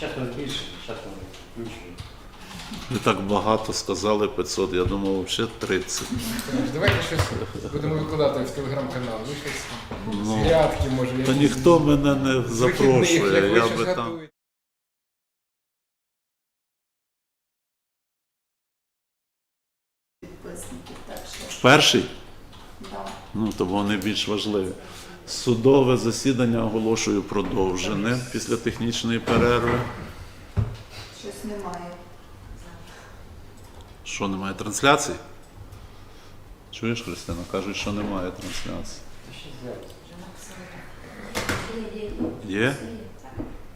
Зараз ми збільшимо, зараз ми включимо. Ви так багато сказали 500, я думав, взагалі 30. Давайте щось будемо викладати в телеграм-канал. Ви щось Ну, святки, може, Та якісь ніхто мене не з вихідних, як запрошує, ви я щось би там. готуєте. підписників, так що Перший? да. Ну, то вони більш важливі. Судове засідання оголошую продовжене після технічної перерви. щось немає. Що немає трансляції? Чуєш, Христина? Кажуть, що немає трансляції. Є?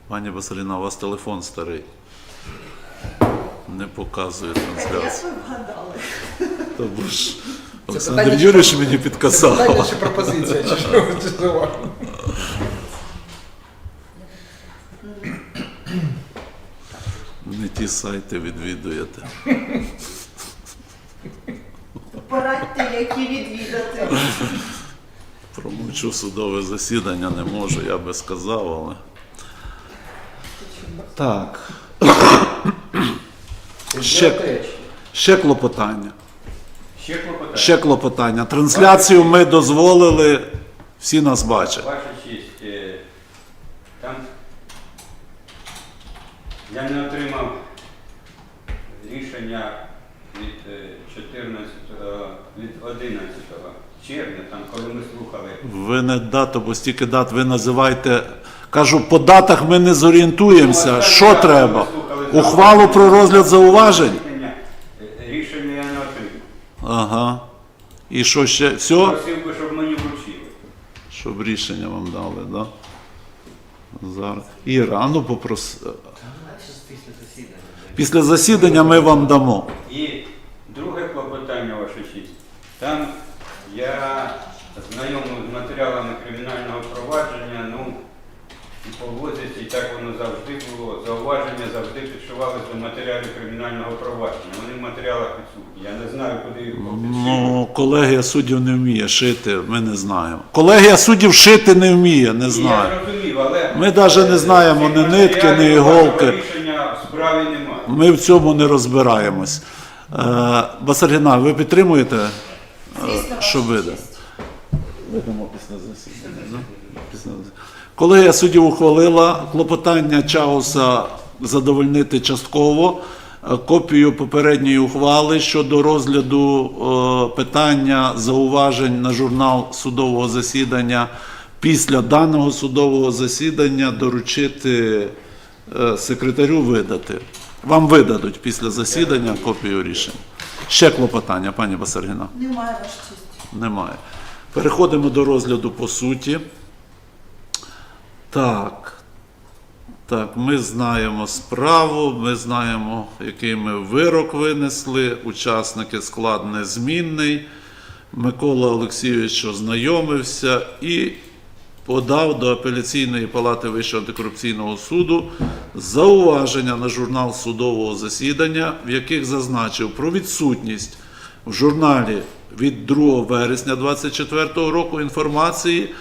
Пані Василіна, у вас телефон старий. Не показує трансляцію. ви? То бо ж Олександр чи Юрійович про- мені Це підказав. питання чи пропозиція, чи що чи що? Не ті сайти відвідуєте. Порадьте, які відвідати. Промовчу судове засідання не можу, я би сказав, але. Так. Ще, ще клопотання. Ще клопотання. Трансляцію ми дозволили, всі нас бачать. Ваша честь, е, там я не отримав рішення від е, 14, від 11 червня, там, коли ми слухали. Ви не дату, бо стільки дат ви називаєте. Кажу, по датах ми не зорієнтуємося. Ну, Що треба? Ухвалу про розгляд зауважень? Е, Рішення я не отримав. Ага. І що ще? Все? Просив би, щоб мені вручили. Щоб рішення вам дали, да? Зараз. І рано після засідання. Після засідання ми вам дамо. І друге клопотання, ваша честь. Там я знайомий з матеріалами кримінального провадження, ну, і по логіці, і так воно завжди було. Зауваження завжди підшивалися до матеріалів кримінального провадження. Вони в матеріалах відсутні. Я не знаю, куди їх підшивати. Ну, колегія суддів не вміє шити, ми не знаємо. Колегія суддів шити не вміє, не знаю. Я зрозумів, але Ми навіть не знаємо ні нитки, ні іголки. Рішення в справі немає. Ми в цьому не розбираємось. Е, Басаргіна, ви підтримуєте? е, Звісно, що вида? честь. Видамо після засідання. да? Після засідання. Колегія суддів ухвалила клопотання Чауса задовольнити частково е, копію попередньої ухвали щодо розгляду е, питання зауважень на журнал судового засідання. Після даного судового засідання доручити е, секретарю видати. Вам видадуть після засідання копію рішень. Ще клопотання, пані Басаргіна. Немає ваша честь. Немає. Переходимо до розгляду по суті. Так. Так, ми знаємо справу, ми знаємо, який ми вирок винесли. Учасники склад незмінний. Микола Олексійович ознайомився і подав до апеляційної палати Вищого антикорупційного суду зауваження на журнал судового засідання, в яких зазначив про відсутність в журналі від 2 вересня 2024 року інформації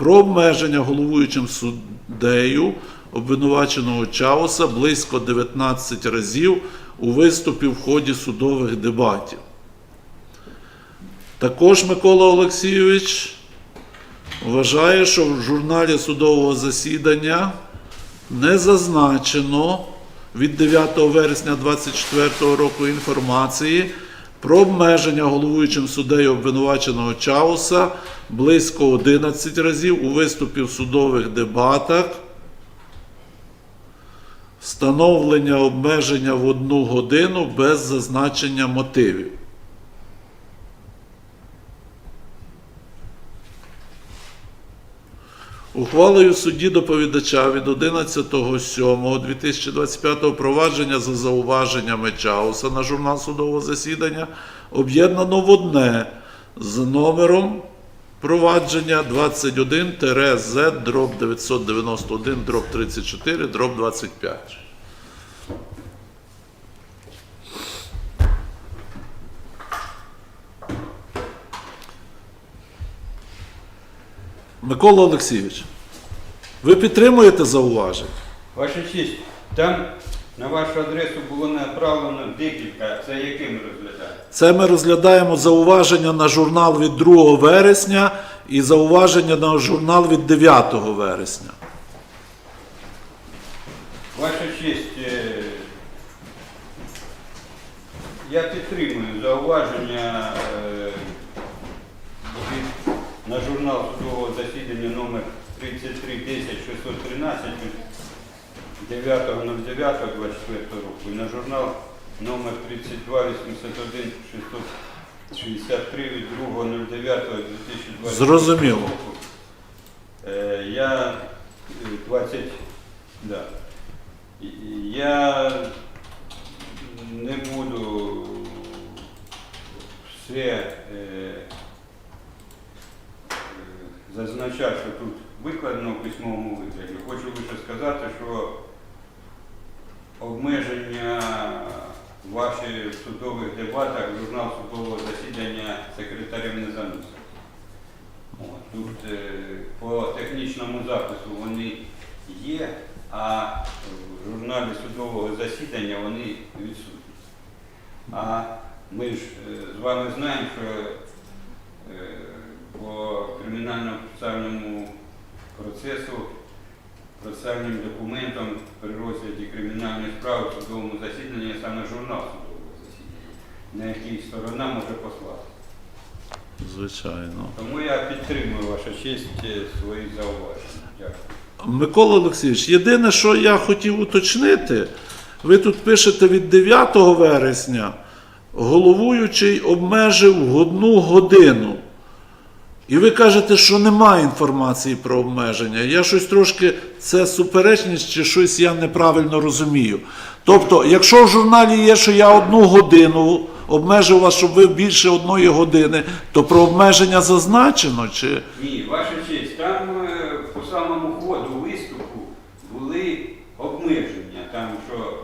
про обмеження головуючим суддею обвинуваченого Чауса близько 19 разів у виступі в ході судових дебатів. Також Микола Олексійович вважає, що в журналі судового засідання не зазначено від 9 вересня 2024 року інформації про обмеження головуючим суддею обвинуваченого Чауса близько 11 разів у виступі в судових дебатах, встановлення обмеження в одну годину без зазначення мотивів. Ухвалою судді доповідача від 11.07.2025 провадження за зауваженнями Чауса на журнал судового засідання об'єднано в одне з номером провадження 21-Z дроб 991 дроб 34 дроб 25. Микола Олексійович, ви підтримуєте зауваження? Ваша честь, там на вашу адресу було направлено декілька, це яким розглядаєте? Це ми розглядаємо зауваження на журнал від 2 вересня і зауваження на журнал від 9 вересня. Ваша честь, е, я підтримую зауваження е, на журнал судового засідання номер 3310613 від 9.09.24 року і на журнал номер 3281 663 від 2.09.2020 Зрозуміло. року. Е, Я е, 20, да. І- і Я не буду все е, е, зазначати, що тут викладено в письмовому вигляді. Хочу лише сказати, що обмеження в ваших судових дебатах журнал судового засідання секретарем не заносить. Тут е, по технічному запису вони є, а в журналі судового засідання вони відсутні. А ми ж е, з вами знаємо, що по кримінально-процесуальному процесу, процесуальним документам при розгляді кримінальної справи в судовому засіданні є саме журнал судового засідання, на який сторона може послати. Звичайно. Тому я підтримую ваша честь е, свої зауваження. Дякую. Микола Олексійович, єдине, що я хотів уточнити, ви тут пишете від 9 вересня, головуючий обмежив одну годину. І ви кажете, що немає інформації про обмеження. Я щось трошки, це суперечність чи щось я неправильно розумію. Тобто, якщо в журналі є, що я одну годину обмежив вас, щоб ви більше одної години, то про обмеження зазначено чи. Ні, ваша честь, там е, по самому ходу виступу були обмеження. Там що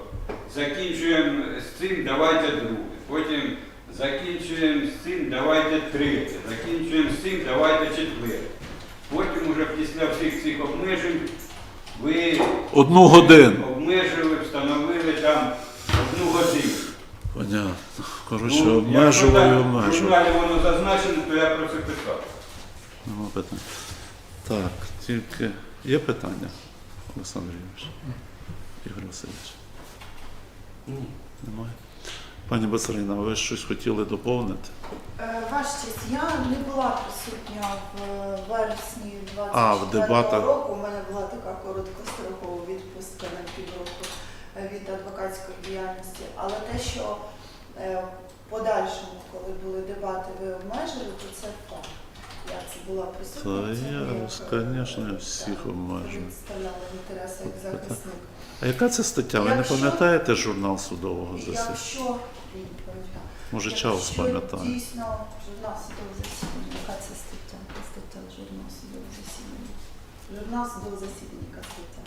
закінчуємо з цим, давайте друге. Потім закінчуємо з цим, давайте третє. Закінчуємо з цим, давайте четверте. Потім уже після всіх цих обмежень ви Одну годину. обмежили, встановили там одну годину. Понятно. Коротше, Ну, якщо обмежував і так В обмежував. журналі воно зазначено, то я про це писав. Нема питань. Так, тільки є питання, Олександр Юрійович? Ігор Васильович? Ні. Немає. Пані Басарина, ви щось хотіли доповнити? Е, Ваш честь, я не була присутня в е, вересні А, 24 року. У мене була така короткострокова відпустка на півроку е, від адвокатської діяльності. Але те, що в подальшому, коли були дебати, ви обмежили, то це факт. Я це була присутня. Та я, звісно, всіх обмежую. Представляла інтереси як захисник. А яка це стаття? Ви не Якщо- пам'ятаєте журнал судового засідання? Якщо ні, не пам'ятаю. Може, Чаус Якщо пам'ятає. Дійсно, журнал судового засідання. Яка це стаття? Яка стаття журнал судового засідання? Журнал судового засідання, яка стаття?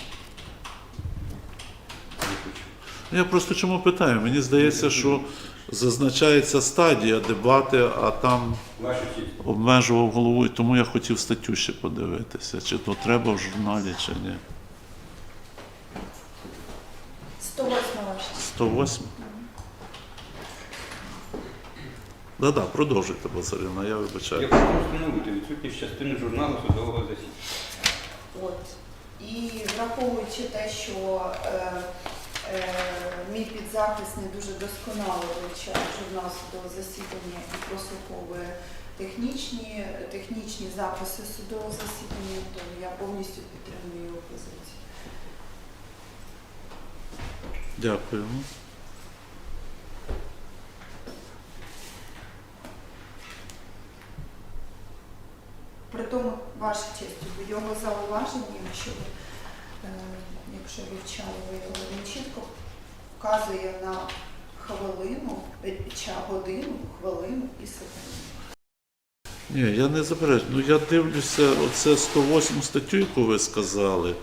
Я просто чому питаю? Мені здається, що зазначається стадія дебати, а там обмежував голову, і тому я хотів статтю ще подивитися, чи то треба в журналі, чи ні. 108 ваш. 108. Да-да, продовжуйте, Базарина, я Я вибачаю. хочу встановити відсутність частини журналу судового засідання. От. І враховуючи те, що е, мій підзахисний дуже досконало вивчає журнал судового засідання і прослуховує технічні, технічні записи судового засідання, то я повністю підтримую його позицію. Дякую. При тому, ваша честь, його зауваженні, якщо, ви, е, вивчали ви його, він чітко вказує на хвилину, е, годину, хвилину і секунду. Ні, я не заперечую. Ну я дивлюся, оце 108 статтю, яку ви сказали.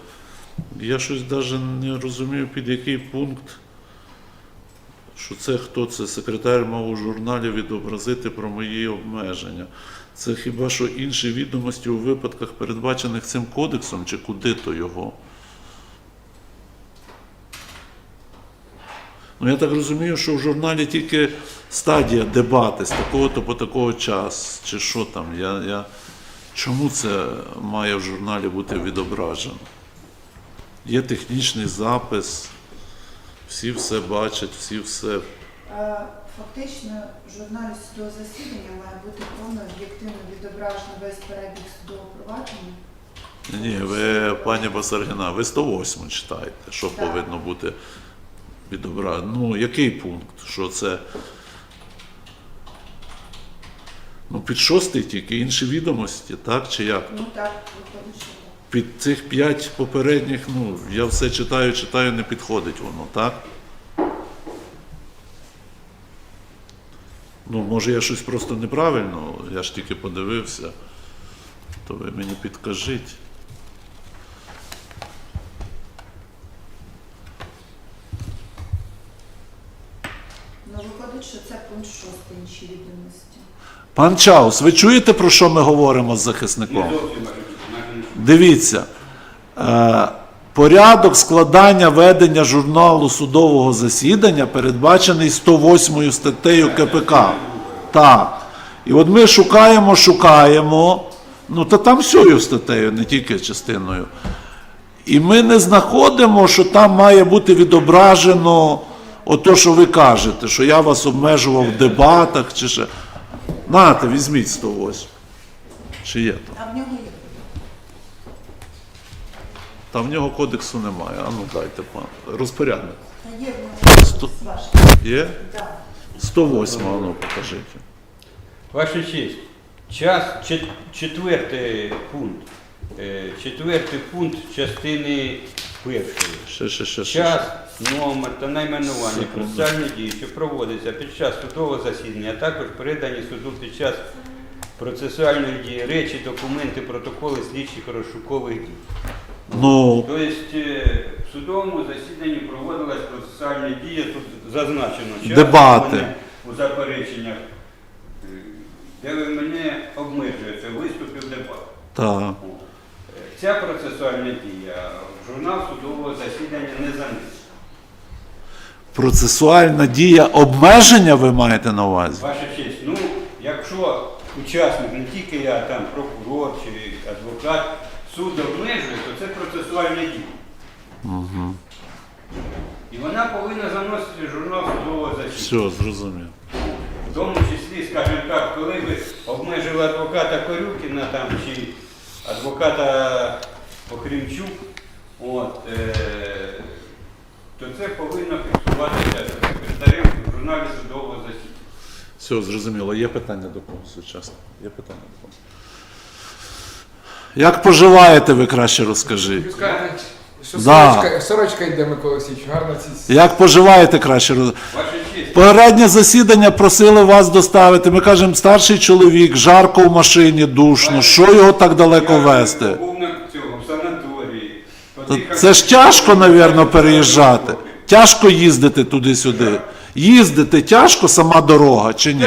Я щось навіть не розумію, під який пункт, що це хто це секретар мав у журналі відобразити про мої обмеження. Це хіба що інші відомості у випадках, передбачених цим кодексом, чи куди то його? Ну я так розумію, що в журналі тільки стадія дебати з такого-то по такого час, чи що там. Я, я... Чому це має в журналі бути відображено? Є технічний запис, всі все бачать, всі все. Е, Фактично, в журналі судового засідання має бути повно об'єктивно відображено весь перебіг судового провадження. Ні, ви, пані Басаргіна, ви 108 читаєте, що Так. повинно бути відображено. Ну, який пункт? Що це? Ну, під шостий тільки інші відомості, так? Чи як? Ну так, виходить, що так. Під цих п'ять попередніх, ну, я все читаю, читаю, не підходить воно, так? Ну, може, я щось просто неправильно, я ж тільки подивився, то ви мені підкажіть. Ну, виходить, що це пункт 6 інші відомості. Пан Чаус, ви чуєте, про що ми говоримо з захисником? Дивіться, е, порядок складання ведення журналу судового засідання передбачений 108 статтею КПК. Так. І от ми шукаємо, шукаємо, ну та там всю статтею, не тільки частиною. І ми не знаходимо, що там має бути відображено ото, що ви кажете, що я вас обмежував в дебатах чи ще. Нате, візьміть 108. Чи є там? А в нього є. Та в нього кодексу немає. А ну дайте пан. Розпорядник. Та є в нього Сто- Є? Так. 108, а ну покажіть. Ваша честь, час чет- четвертий пункт. Е, Четвертий пункт частини першої. Ще, ще, ще, ще. Час, номер та найменування Секунду. процесуальної дії, що проводиться під час судового засідання, а також передані суду під час процесуальної дії речі, документи, протоколи слідчих розшукових дій. Ну, Тобто е, в судовому засіданні проводилась процесуальна дія, тут зазначено час Дебати. у мене у запереченнях, е, де ви мене обмежуєте, виступів дебат. так. Е, Ця процесуальна дія журнал судового засідання не занесена. Процесуальна дія обмеження ви маєте на увазі? Ваша честь, ну, якщо учасник, не тільки я, там прокурор чи адвокат, суд обмежує, то це процесуальна дія. Угу. І вона повинна заносити журнал судового засідання. Все, зрозумів. В тому числі, скажімо так, коли ви обмежили адвоката Корюкіна там, чи адвоката Охрімчук, от, е, то це повинно фіксуватися секретарем в журналі судового засідання. Все, зрозуміло. Є питання до кого сучасно? Є питання до кого? Як поживаєте, ви краще розкажіть. Що Да. сорочка, сорочка йде, Микола Олексійович, гарно ці. Як поживаєте краще роз... Ваша честь, Попереднє засідання просили вас доставити. Ми кажемо, старший чоловік, жарко в машині, душно. Що його так далеко я вести? був на цьому, в санаторії. То Подихав- Це ж тяжко, навірно, переїжджати. Тяжко їздити туди-сюди. Їздити тяжко сама дорога чи ні?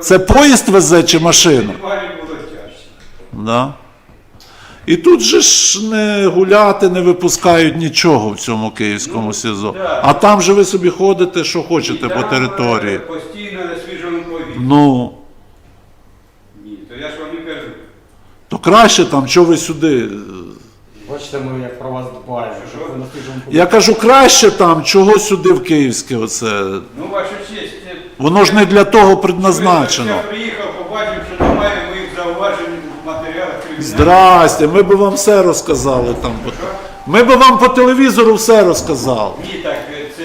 Це поїзд везе чи машина? Да. І тут же ж не гуляти, не випускають нічого в цьому київському Ну, СІЗО. А там же ви собі ходите, що хочете по території. Постійно на свіжому повітрі. Ну, Ні, то я ж вам не кажу. то краще там, що ви сюди. Бачите, ми як про вас дбаємо, щоб ви на свіжому Я кажу, краще там, чого сюди в Київське оце. Ну, ваша честь. це- Воно ж не для того предназначено. Я приїхав, побачив, що немає моїх зауважень в матеріалах. Здрасте, ми би вам все розказали там. Ми би вам по телевізору все розказали. Ні, так, е, це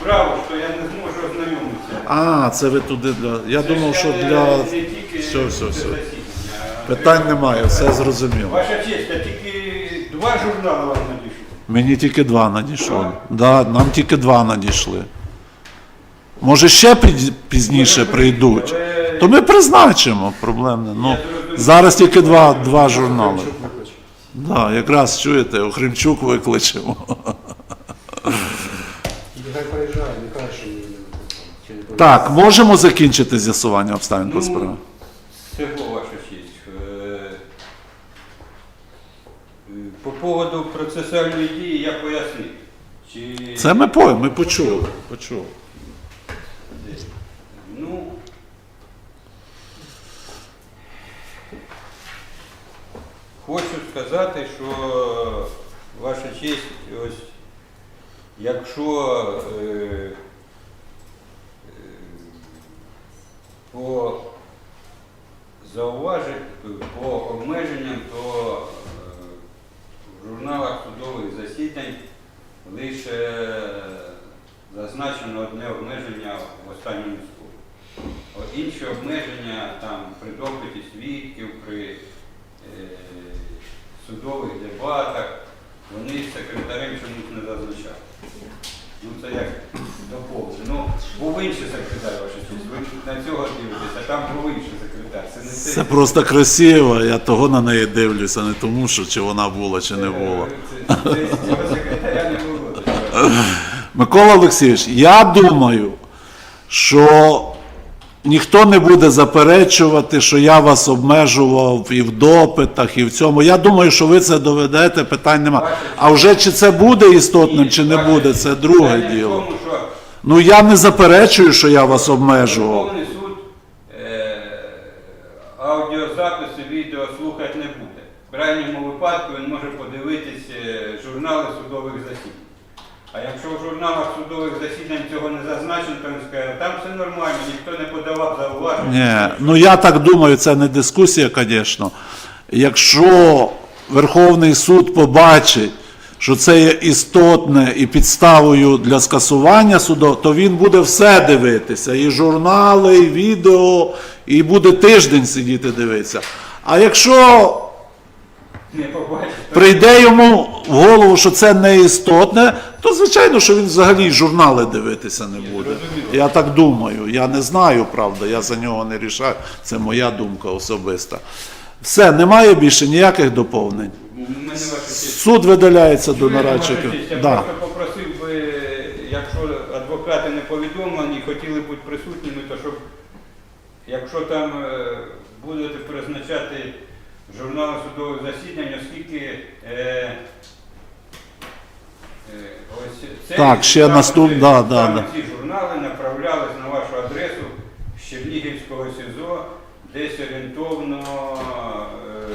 справа, що я не зможу ознайомитися. А, це ви туди для. Я Це думав, що для. не тільки Все, все, все. засідання, а Питань немає, все зрозуміло. Ваша честь, а тільки два журнали вам надійшли. Мені тільки два надійшло. Да, нам тільки два надійшли. Може ще пізніше прийдуть. То ми призначимо, проблем не. Ну, зараз тільки два, два журнали. Да, якраз чуєте, Охримчук викличемо. Тільки хай не каже, що ми не викликали. Чи не Так, можемо закінчити з'ясування обставин по справі? Всього ваша честь. Е, е, По поводу процесуальної дії я пояснив. Чи... Це ми по, ми почули. почули. Ну, хочу сказати, що ваша честь, ось якщо е, е, по зауважень, по обмеженням, то журналах судових засідань лише зазначено одне обмеження в останньому слові. Інші обмеження там при допиті свідків, при е, судових дебатах, вони секретарем чомусь не зазначали. Ну це як доповнення. Ну, був інший секретар, ваша честь. Ви на цього дивитеся, там був інший секретар. Це не Це цей. просто красиво, я того на неї дивлюся, не тому, що чи вона була, чи не була. Це, це, це, цього секретаря не було. Микола Олексійович, я думаю, що ніхто не буде заперечувати, що я вас обмежував і в допитах, і в цьому. Я думаю, що ви це доведете, питань нема. А вже чи це буде істотним, чи не буде, це друге діло. Ну я не заперечую, що я вас обмежував. Суд е, аудіозаписи, відео слухати не буде. В крайньому випадку він може подивитись е, журнали судових засідань. А якщо в журналах судових засідань цього не зазначено, то він скаже, там все нормально, ніхто не подавав зауважень. Ні, ну я так думаю, це не дискусія, звісно. Якщо Верховний суд побачить, що це є істотне і підставою для скасування суду, то він буде все дивитися. І журнали, і відео, і буде тиждень сидіти дивитися. А якщо Не побачить. прийде йому в голову, що це не істотне, то звичайно, що він взагалі журнали дивитися не буде. Я так думаю. Я не знаю, правда, я за нього не рішаю. Це моя думка особиста. Все, немає більше ніяких доповнень. У мене ваша честь. Суд видаляється до нарадчиків. Я Да. попросив би, якщо адвокати не повідомлені, хотіли бути присутніми, то щоб, якщо там е, будете призначати журнали судових засідань, оскільки е, ось цей Так, ще саме наступ- ці- да, да, саме да. ці журнали направлялись на вашу адресу з Чернігівського СІЗО, десь орієнтовно. е,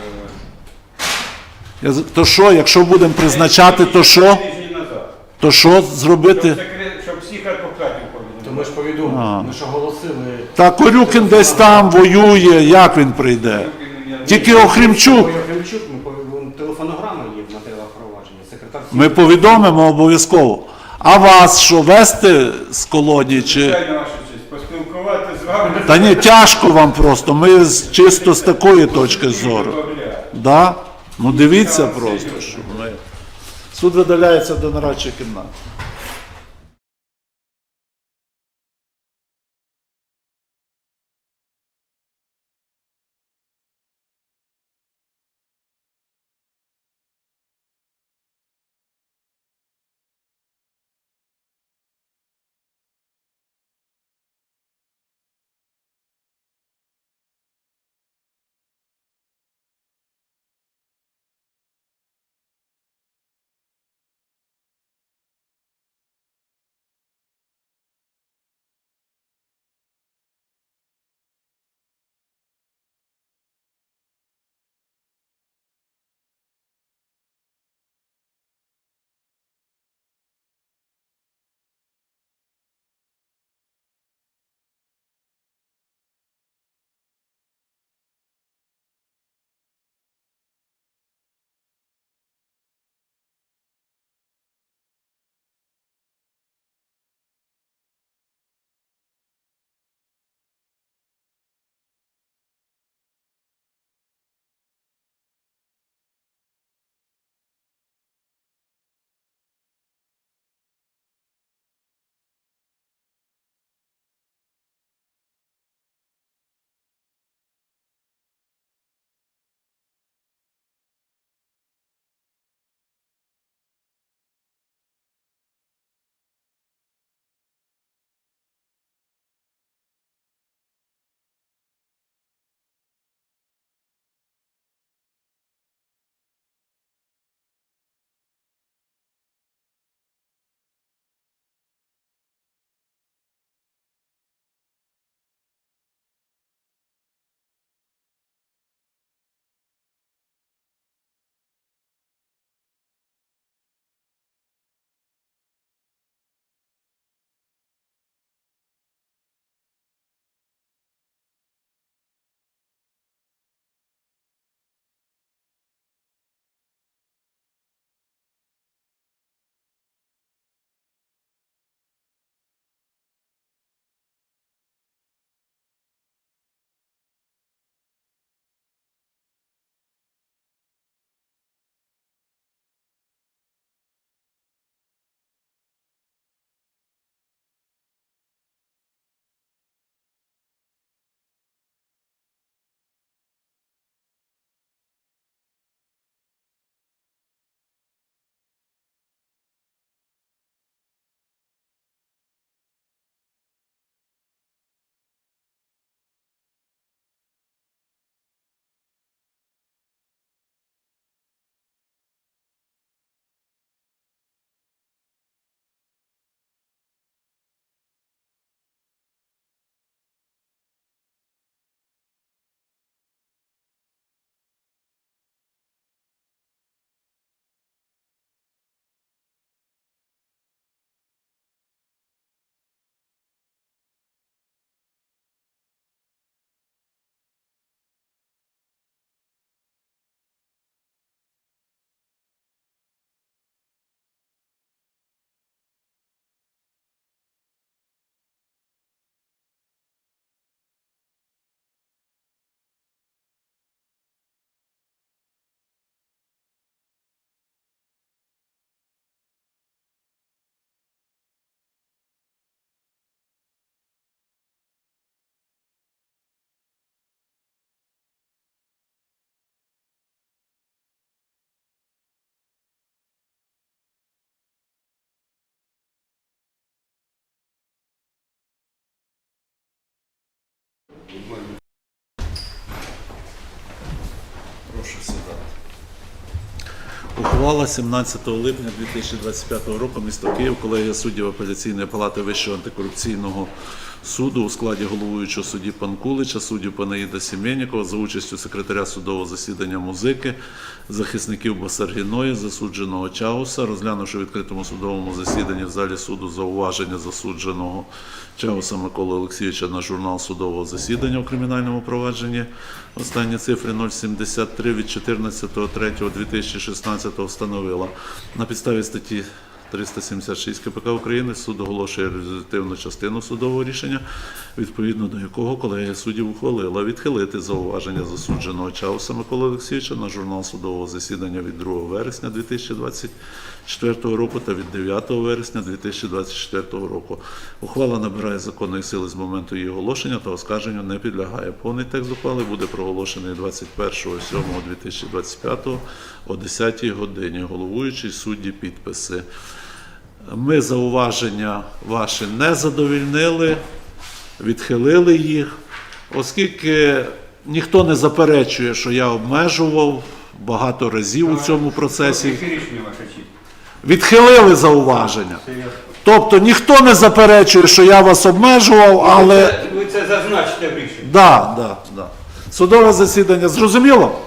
Я з- То що, якщо будемо призначати, то що? Тижні назад. То що Щоб, зробити? секре- щоб всіх адвокатів То ми ж повідомили, А. ми ж оголосили. Та Корюкін десь там воює, як він прийде? Тільки Охрімчук. Охрімчук, ми повідомили, в матеріалах провадження. Секретар Ми повідомимо обов'язково. А вас що, вести з колонії чи. Звичайно, ваша честь, поспілкувати з вами. Та ні, тяжко вам просто. Ми з- чисто з такої точки зору. Добавляю. Да? Ну дивіться просто, що ми. Суд видаляється до нарадчої кімнати. Ухвала 17 липня 2025 року місто Київ, колегія суддів апеляційної палати Вищого антикорупційного суду у складі головуючого судді Панкулича, суддів Панаїда Сімєнікова за участю секретаря судового засідання музики, захисників Басаргіної, засудженого Чауса, розглянувши в відкритому судовому засіданні в залі суду зауваження засудженого Чауса Миколи Олексійовича на журнал судового засідання у кримінальному провадженні. Останні цифри 073 від 14.03.2016 встановила на підставі статті 376 КПК України суд оголошує результативну частину судового рішення, відповідно до якого колегія суддів ухвалила відхилити зауваження засудженого Чауса Миколи Олексійовича на журнал судового засідання від 2 вересня 2024 року та від 9 вересня 2024 року. Ухвала набирає законної сили з моменту її оголошення та оскарженню не підлягає. Повний текст ухвали буде проголошений 21.07.2025 о 10 годині. Головуючий судді підписи. Ми зауваження ваші не задовільнили, відхилили їх, оскільки ніхто не заперечує, що я обмежував багато разів у цьому процесі. Відхилили зауваження. Тобто ніхто не заперечує, що я вас обмежував, але Ви це зазначите в рішенні. да, да, да. Судове засідання зрозуміло?